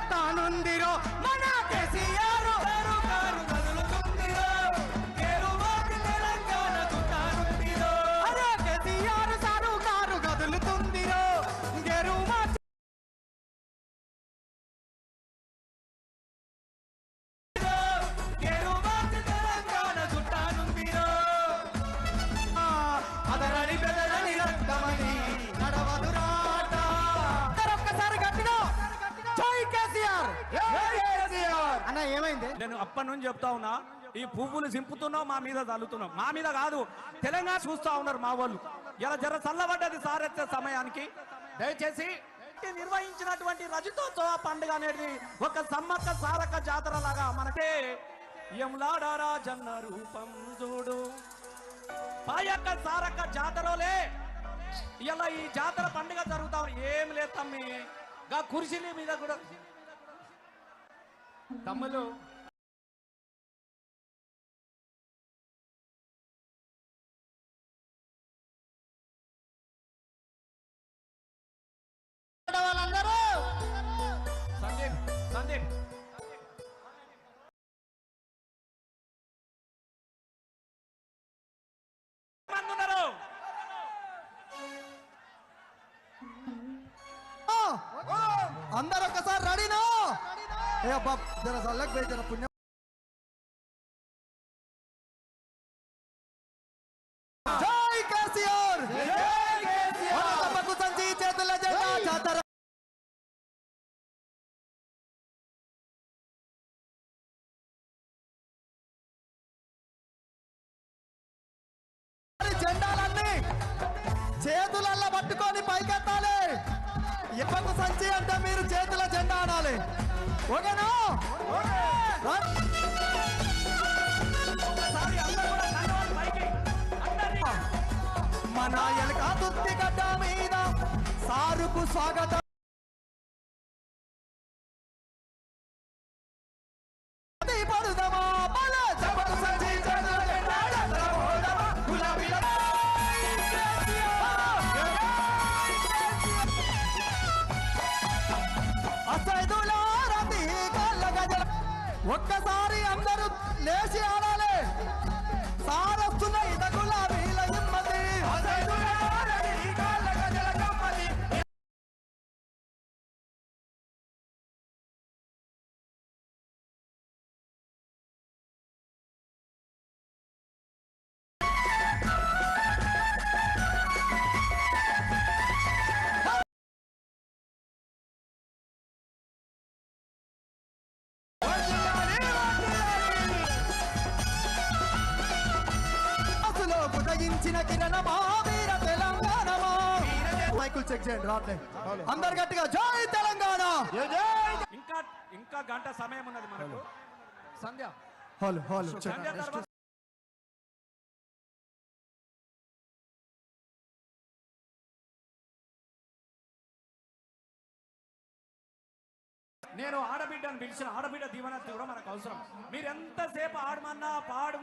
చుట్టానుందిరో మన కేసీఆర్ గారు కారు అప్పటి నుంచి చెప్తా ఉన్నా. ఈ పువ్వులు సింపుతున్నాం మా మీద చల్లుతున్నాం మా మీద కాదు తెలంగాణ చూస్తా ఉన్నారు మా వాళ్ళు. ఇలా జర చల్లబడ్డది సారెత్తే సమయానికి. దయచేసి నిర్వహించినటువంటి రజతోత్సవ పండుగ అనేది ఒక సమ్మక్క సారక్క జాతర లాగా మనకే ఎంలాడారా జన్న రూపం చూడు. పాయక సారక్క జాతరలే. ఇలా ఈ జాతర పండుగ జరుగుతా ఏం లేదు తమ్మి. గా కుర్చీల మీద కూడా తమ్ములు సందీప్ అందరు ఒకసారి రెడీనా? ఏ అబ్బా జర చల్లకి పోయి జర పుణ్యం పట్టుకొని పైకెత్తాలి. ఇప్పకు సంచి అంటే మీరు చేతుల జెండా అనాలి ఓకేనా? మన ఎలక దుత్తి గడ్డ మీద సారుకు స్వాగతం. ఒక్కసారి అందరూ లేచి ఆడ ఉదయించిన కిరణమా వీర తెలంగాణమా? మైకులు చెక్ చేయండి రాట్లే అందరు గట్టిగా జై తెలంగాణ! ఇంకా ఇంకా గంట సమయం ఉన్నది మనకు. సంధ్య. హాల్ హాల్ నేను ఆడబిడ్డను పిలిచిన ఆడబిడ్డ దీవెనత్తి కూడా మనకు అవసరం. మీరు ఎంతసేపు ఆడమన్నా పాడు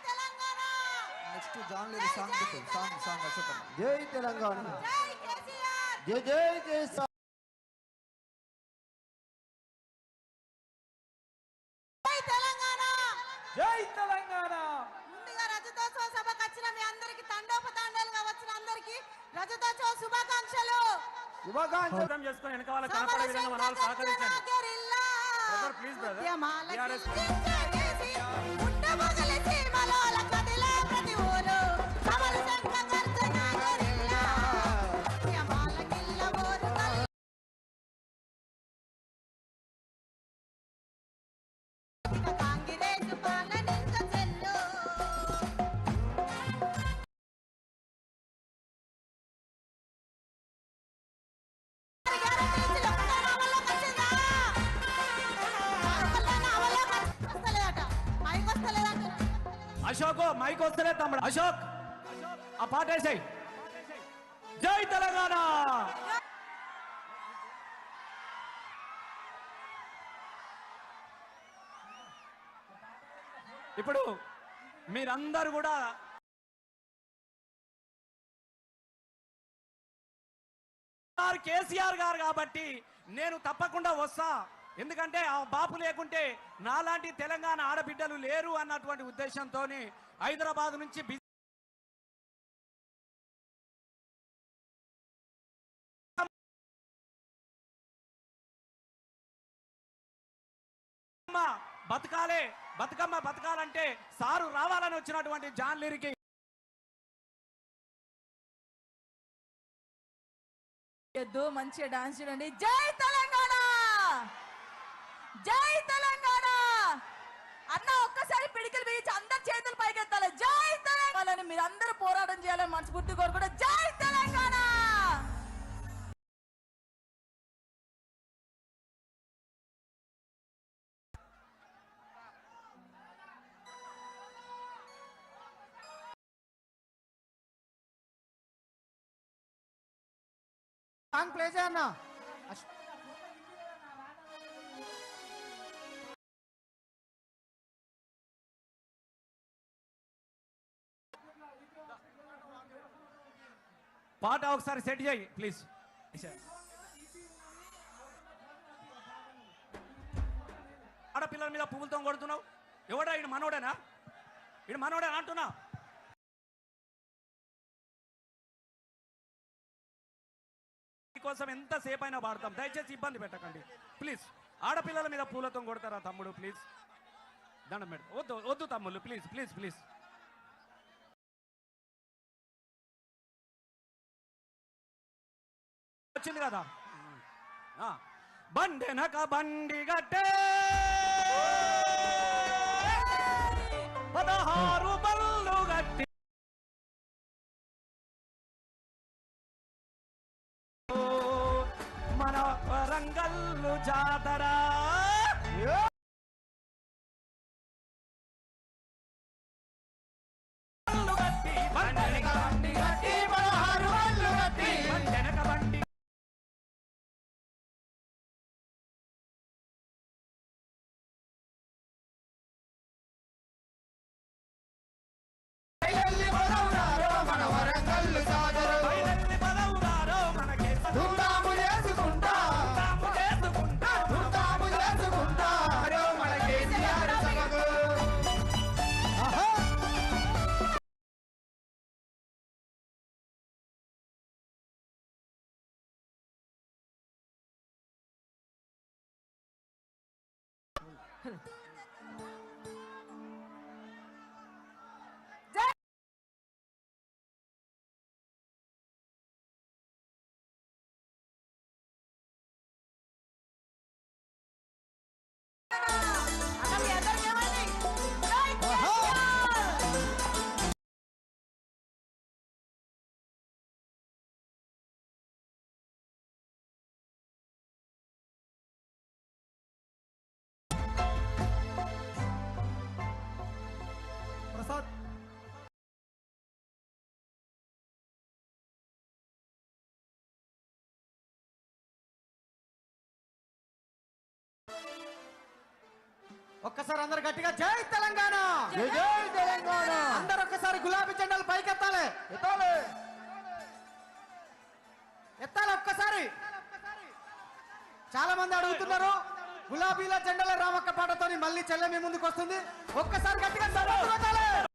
తెలంగాణ! నెక్స్ట్ జాన్ లేని సాంగ్ పెట్టు సాంగ్ సాంగ్ జై తెలంగాణ! జై జై జై కేసీఆర్! జై తెలంగాణ! జై తెలంగాణ! ముందుగా రజతోత్సవ సభకు వచ్చిన మీ అందరికి తండోపతండాలుగా వచ్చిన అందరికి రజతోత్సవ శుభాకాంక్షలు. శుభాకాంక్షలు. చేసుకొని వెనక వాళ్ళ కనపడే విధంగా మన సహకరించండి Brother, please, అశోక్ మైక్ వస్తలే తమ్ముడు. అశోక్ ఆ పాట వేసాయి జై తెలంగాణ! ఇప్పుడు మీరందరూ కూడా కేసీఆర్ గారు కాబట్టి నేను తప్పకుండా వస్తా. ఎందుకంటే ఆ బాపు లేకుంటే నాలాంటి తెలంగాణ ఆడబిడ్డలు లేరు అన్నటువంటి ఉద్దేశంతో హైదరాబాద్ నుంచి బతుకమ్మ బతకాలే బతుకమ్మ బతకాలంటే సారు రావాలని వచ్చినటువంటి జాన్ లిరికి. ఎద్దు మంచిగా డాన్స్ చేయండి జై తెలంగాణ! జై తెలంగాణ! అన్న ఒక్కసారి పిడికిలు బిగించి అందరి చేతులు పైకెత్తాలి. జై తెలంగాణ మీరు అందరూ పోరాటం చేయాలని మనస్ఫూర్తి కోరుకుంటే జై తెలంగాణ! సాంగ్ ప్లే చేయన్నా పాట ఒకసారి సెట్ చేయి ప్లీజ్ ఆడపిల్లల మీద పువ్వులతో కొడుతున్నావు. ఎవడా ఇడు మనోడేనా? ఇడు మనోడేనా అంటున్నా? కోసం ఎంతసేపు అయినా వాడతాం. దయచేసి ఇబ్బంది పెట్టకండి. ప్లీజ్ ఆడపిల్లల మీద పూలతో కొడతారా తమ్ముడు? ప్లీజ్ దండం పెడతా. వద్దు వద్దు తమ్ముళ్ళు. ప్లీజ్ ప్లీజ్ ప్లీజ్ వచ్చింది కదా బండెనక బండి గట్టే. పదహారు బళ్ళు గట్టి. మన వరంగల్లు జాతరా. ఒక్కసారి అందరు గట్టిగా జై తెలంగాణ! జై తెలంగాణ! అందరు ఒక్కసారి గులాబీ జెండాలు పైకెత్తాలి. ఎత్తాలి. ఎత్తాలి ఒక్కసారి. చాలా మంది అడుగుతున్నారు. గులాబీల జెండాల రామక్క పాటతోని మళ్ళీ చెల్లె మీ ముందుకు వస్తుంది. ఒక్కసారి గట్టిగా